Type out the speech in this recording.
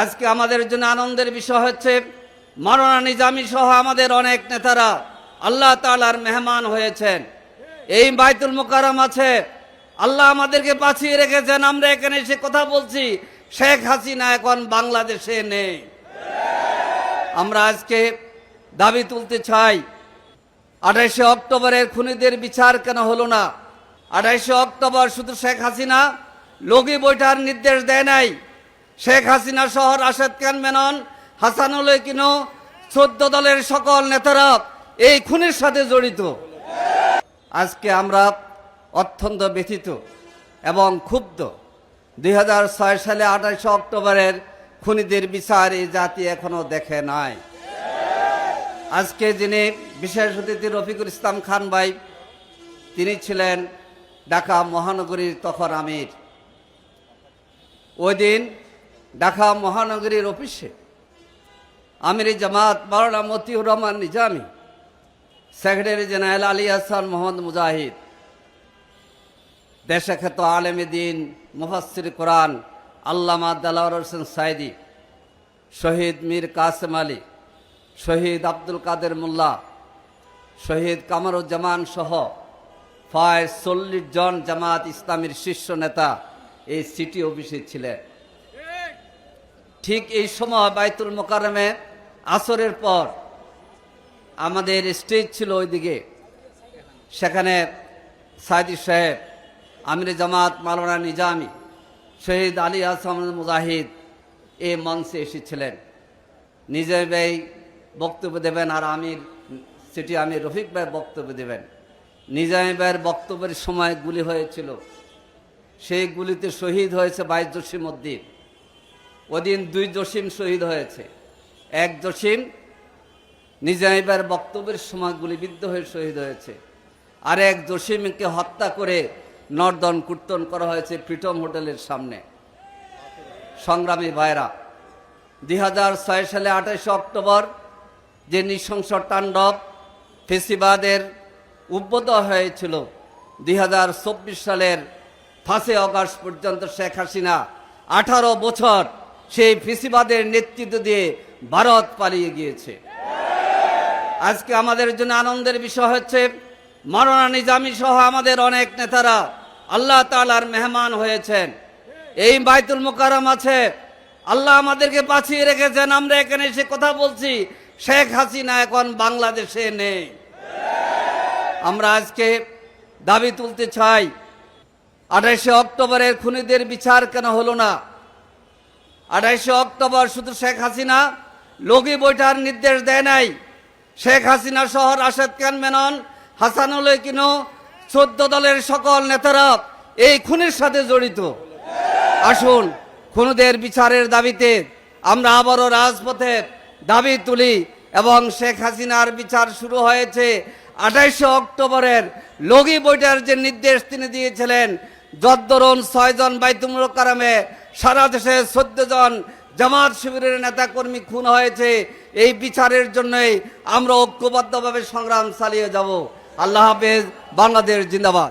আজকে আমাদের জন্য আনন্দের বিষয় হচ্ছে মারানা নিজামী সহ আমাদের অনেক নেতারা আল্লাহ তালার মেহমান হয়েছেন। এই বাইতুল মোকারম আছে। আল্লাহ আমাদেরকে বাঁচিয়ে রেখেছেন। আমরা এখানে এসে কথা বলছি, শেখ হাসিনা এখন বাংলাদেশে নেই। আমরা আজকে দাবি তুলতে চাই, আঠাইশে অক্টোবরের খুনিদের বিচার কেন হলো না? আঠাইশে অক্টোবর শুধু শেখ হাসিনা লগি বৈঠার নির্দেশ দেয় নাই। শেখ হাসিনা সহ রাশেদ খান মেনন, হাসানুল কিনো চোদ্দ দলের সকল নেতারা এই খুনের সাথে জড়িত। আজকে আমরা অত্যন্ত ব্যথিত এবং ক্ষুব্ধ দুই হাজার ছয় সালে আঠাইশে অক্টোবরের খুনিদের বিচার এই জাতি এখনও দেখে নাই। আজকে যিনি বিশেষ অতিথি রফিকুল ইসলাম খান ভাই, তিনি ছিলেন ঢাকা মহানগরীর তখন আমির। ওই দিন ঢাকা মহানগরীর অফিসে আমির জামাত মাওলানা মতিউর রহমান নিজামী, সেক্রেটারি জেনারেল আলী হাসান মোহাম্মদ মুজাহিদ দেশে খ্যাত আলেমে দিন মুফাসির কোরআন আল্লামা দালাওয়ার হোসেন সাইদি, শহীদ মীর কাসেম আলী, শহীদ আব্দুল কাদের মোল্লা, শহীদ কামারুজ্জামান সহ প্রায় চল্লিশ জন জামাত ইসলামের শীর্ষ নেতা এই সিটি অফিসে ছিলেন। ঠিক এই সময় বাইতুল মোকারমে আসরের পর আমাদের স্টেজ ছিল ওইদিকে। সেখানে সাইদি সাহেব, আমির জামাত মালানা নিজামি, শহীদ আলী হাসান মুজাহিদ এই মঞ্চে এসেছিলেন। নিজে ভাই বক্তব্য দেবেন আর আমির, সেটি আমি রফিক ভাই বক্তব্য দেবেন। নিজামী ভাইয়ের বক্তব্যের সময় গুলি হয়েছিল। সেই গুলিতে শহীদ হয়েছে বাইশ জসিম উদ্দিন। ওদিন দুই জসিম শহীদ হয়েছে। এক জসিম নিজামিবার বক্তব্যের সময় গুলিবিদ্ধ হয়ে শহীদ হয়েছে। আর এক জসিমকে হত্যা করে নর্দন কীর্তন করা হয়েছে প্রিটম হোটেলের সামনে। সংগ্রামী ভাইরা, দুই সালে আঠাশে অক্টোবর যে নৃশংস তাণ্ডব ফেসিবাদের উদ্বোধ হয়েছিল, দুই হাজার চব্বিশ সালের ফাঁসে অগাস্ট পর্যন্ত শেখ হাসিনা আঠারো বছর সেই ফেসিবাদের নেতৃত্ব দিয়ে ভারত পালিয়ে গিয়েছে। আজকে আমাদের জন্য আনন্দের বিষয় হচ্ছে মারানা নিজামী সহ আমাদের অনেক নেতারা আল্লাহ তালার মেহমান হয়েছেন। এই বাইতুল মোকারম আছে। আল্লাহ আমাদেরকে বাঁচিয়ে রেখেছেন। আমরা এখানে এসে কথা বলছি, শেখ হাসিনা এখন বাংলাদেশে নেই। আমরা আজকে দাবি তুলতে চাই আঠাইশে অক্টোবরের খুনিদের বিচার কেন হলো না? আঠাইশে অক্টোবর শুধু শেখ হাসিনা লগি বৈঠার নির্দেশ দেয় নাই। শেখ হাসিনা সহ রাশেদ খান মেনন, হাসানুল কিনো, চোদ্দ দলের সকল নেতারা এই খুনের সাথে জড়িত। আসুন, খুনিদের বিচারের দাবিতে আমরা আবারও রাজপথে দাবি তুলি এবং শেখ হাসিনার বিচার শুরু হয়েছে আঠাইশে অক্টোবরের লগি বৈঠার যে নির্দেশ তিনি দিয়েছিলেন, যদ্দরুন ছয়জন বাইতুমুল কারামে সারা দেশে চোদ্দ জন জামাত শিবিরের নেতা কর্মী খুন হয়েছে। এই বিচারের জন্যই আমরা ঐক্যবদ্ধভাবে সংগ্রাম চালিয়ে যাব। আল্লাহ হাফেজ, বাংলাদেশ জিন্দাবাদ।